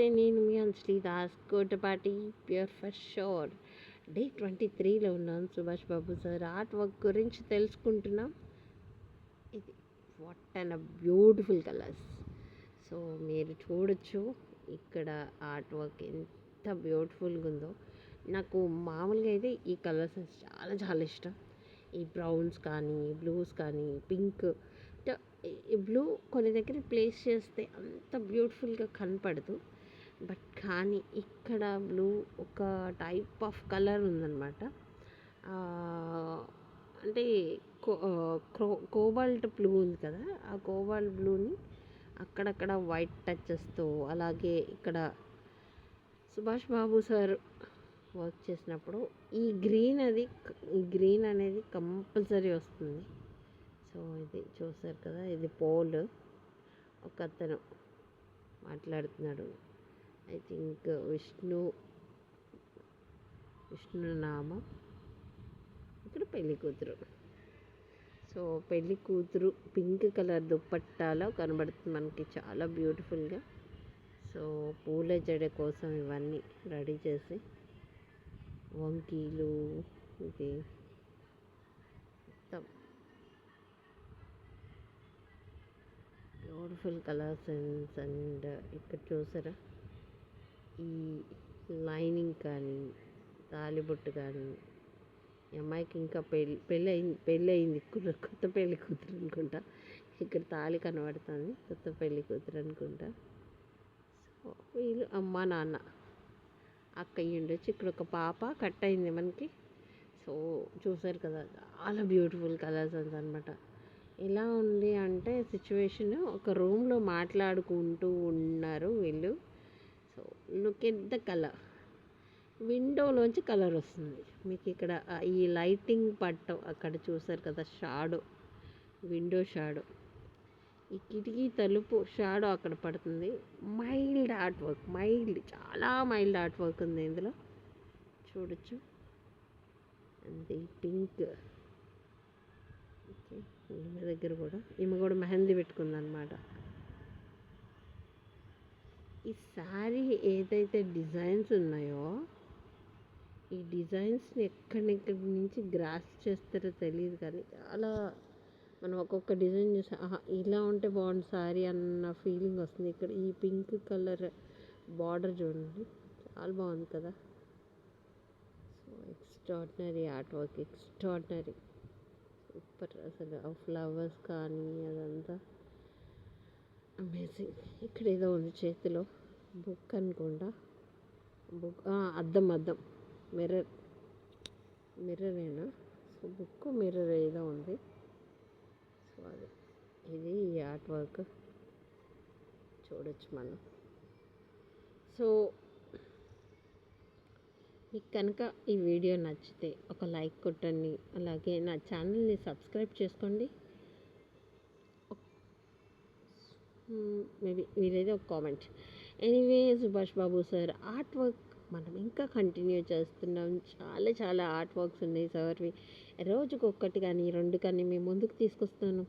నమస్తే నేను మీ Anjali Das Kotapati pure for sure day twenty త్రీలో ఉన్నాను Subhash Babu sir. Art work గురించి తెలుసుకుంటున్నాం. ఇది what and beautiful colours so మీరు చూడొచ్చు ఇక్కడ ఆర్ట్ వర్క్ ఎంత బ్యూటిఫుల్గా ఉందో. నాకు మామూలుగా అయితే ఈ కలర్స్ చాలా చాలా ఇష్టం. ఈ బ్రౌన్స్ కానీ బ్లూస్ కానీ పింక్ ఈ బ్లూ కొన్ని దగ్గర ప్లేస్ చేస్తే అంత బ్యూటిఫుల్గా కనపడదు. బట్ కానీ ఇక్కడ బ్లూ ఒక టైప్ ఆఫ్ కలర్ ఉందన్నమాట. అంటే కో కోబాల్ట్ బ్లూ ఉంది కదా ఆ కోబాల్ట్ బ్లూని అక్కడక్కడ వైట్ టచెస్తో అలాగే ఇక్కడ సుభాష్ బాబు సార్ వర్క్ చేసినప్పుడు ఈ గ్రీన్ అది ఈ గ్రీన్ అనేది కంపల్సరీ వస్తుంది. సో ఇది చూసారు కదా ఇది పోల్. ఒక అతను మాట్లాడుతున్నాడు. ఐ థింక్ విష్ణు విష్ణునామం ఇక్కడ పెళ్ళి కూతురు. సో పెళ్ళి కూతురు పింక్ కలర్ దుప్పట్టాలో కనబడుతుంది మనకి. చాలా బ్యూటిఫుల్గా సో పూల జడ కోసం ఇవన్నీ రెడీ చేసి వంకీలు ఇది మొత్తం. బ్యూటిఫుల్ కలర్స్ అండ్ ఇక్కడ చూసారా? ఈ లైనింగ్ కానీ తాలిబొట్టు కానీ ఈ అమ్మాయికి ఇంకా పెళ్ళి పెళ్ళి అయింది పెళ్ళి అయింది కొత్త పెళ్ళి కూతురు అనుకుంటా. ఇక్కడ తాళి కనబడుతుంది కొత్త పెళ్ళి కూతురు అనుకుంటా. సో వీళ్ళు అమ్మ నాన్న అక్క ఉండొచ్చు. ఇక్కడ ఒక పాప కట్ అయింది మనకి. సో చూసారు కదా చాలా బ్యూటిఫుల్ కలర్స్ అనమాట ఎలా ఉంది అంటే సిచ్యువేషన్ ఒక రూమ్లో మాట్లాడుకుంటూ ఉన్నారు వీళ్ళు. So look at the colour. విండోలోంచి colour వస్తుంది. మీకు ఇక్కడ ఈ లైటింగ్ పట్టం అక్కడ చూసారు కదా షాడో. Window shadow. ఈ కిటికీ తలుపు షాడో అక్కడ పడుతుంది. మైల్డ్ ఆర్ట్ వర్క్ మైల్డ్ చాలా మైల్డ్ ఆర్ట్ వర్క్ ఉంది ఇందులో. చూడొచ్చు. అండ్ ఈ పింక్. ఓకే ఈమె దగ్గర కూడా. ఈమె కూడా మెహందీ పెట్టుకుందనమాట ఈ శారీ ఏదైతే డిజైన్స్ ఉన్నాయో ఈ డిజైన్స్ని ఎక్కడెక్కడి నుంచి గ్రాస్ చేస్తారో తెలియదు కానీ చాలా మనం ఒక్కొక్క డిజైన్ చూసి ఇలా ఉంటే బాగుంది శారీ అన్న ఫీలింగ్ వస్తుంది. ఇక్కడ ఈ పింక్ కలర్ బార్డర్ చూడండి చాలా బాగుంది కదా. So extraordinary art work extraordinary. Super అసలు ఆ ఫ్లవర్స్ కానీ అదంతా. అమేజింగ్ ఇక్కడ ఏదో ఉంది చేతిలో. బుక్ అనుకుండా బుక్ అద్దం అద్దం. మిర్రర్ మిర్రరేనా సో బుక్ మిర్రర్ ఏదో ఉంది. సో అది. ఇది ఆర్ట్ వర్క్ చూడొచ్చు మనం. సో మీకు కనుక ఈ వీడియో నచ్చితే ఒక లైక్ కొట్టండి. అలాగే నా ఛానల్ని సబ్స్క్రైబ్ చేసుకోండి. Hmm, మేబీ వీలైతే ఒక comment anyway Subhash Babu sir art work మనం ఇంకా కంటిన్యూ చేస్తున్నాం. చాలా చాలా ఆర్ట్ వర్క్స్ ఉన్నాయి సార్వి రోజుకు ఒక్కటి కానీ రెండు కానీ మేము ముందుకు తీసుకొస్తాను.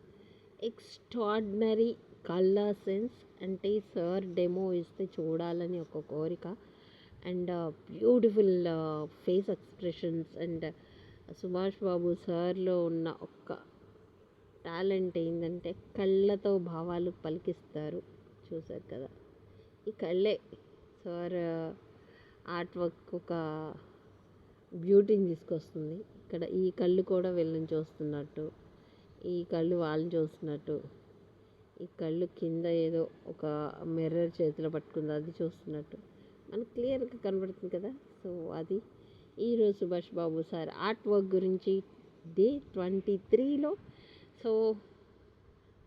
ఎక్స్ట్రాడినరీ కల్లా సెన్స్ అంటే సార్ డెమో ఇస్తే చూడాలని ఒక కోరిక. And beautiful face expressions and Subhash Babu సార్లో ఉన్న ఒక్క టాలెంట్ ఏంటంటే కళ్ళతో భావాలు పలికిస్తారు. చూసారు కదా? ఈ కళ్ళే సార్ ఆర్ట్ వర్క్ ఒక బ్యూటీని తీసుకొస్తుంది. ఇక్కడ ఈ కళ్ళు కూడా వీళ్ళని చూస్తున్నట్టు ఈ కళ్ళు వాళ్ళని చూస్తున్నట్టు ఈ కళ్ళు కింద ఏదో ఒక మిర్రర్ చేతిలో పట్టుకుంది అది చూస్తున్నట్టు. మనకు క్లియర్గా కనబడుతుంది కదా? సో అది ఈరోజు Subhash Babu sir art work గురించి డే ట్వంటీ త్రీలో So,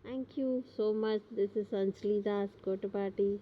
thank you so much. This is Anjali Das party.